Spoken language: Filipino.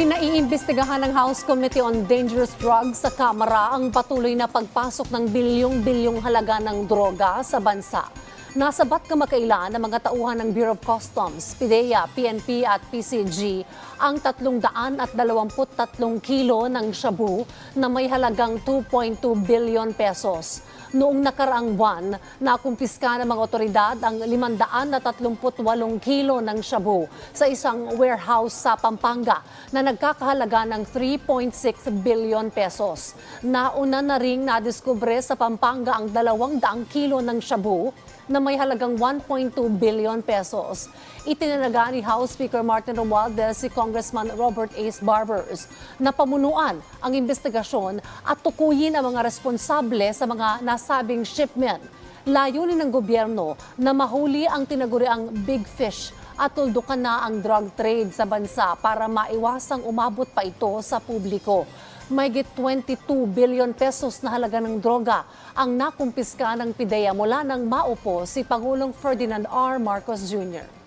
Pinaiimbestigahan ng House Committee on Dangerous Drugs sa Kamara ang patuloy na pagpasok ng bilyong-bilyong halaga ng droga sa bansa. Nasabat kamakailan ng mga tauhan ng Bureau of Customs, PIDEA, PNP at PCG ang 323 kilo ng shabu na may halagang 2.2 billion pesos. Noong nakaraang buwan, nakumpiska ng mga otoridad ang 538 kilo ng shabu sa isang warehouse sa Pampanga na nagkakahalaga ng 3.6 billion pesos. Nauna na ring nadiskubre sa Pampanga ang 200 kilo ng shabu na may halagang 1.2 billion pesos. Itinalaga ni House Speaker Martin Romualdez si Congressman Robert Ace Barbers na pamunuan ang investigasyon at tukuyin ang mga responsable sa mga nasabing shipment. Layunin ng gobyerno na mahuli ang tinaguriang big fish at tuldukan na ang drug trade sa bansa para maiwasang umabot pa ito sa publiko. May 22 billion pesos na halaga ng droga ang nakumpiska ng PIDEA mula nang maupo si Pangulong Ferdinand R. Marcos Jr.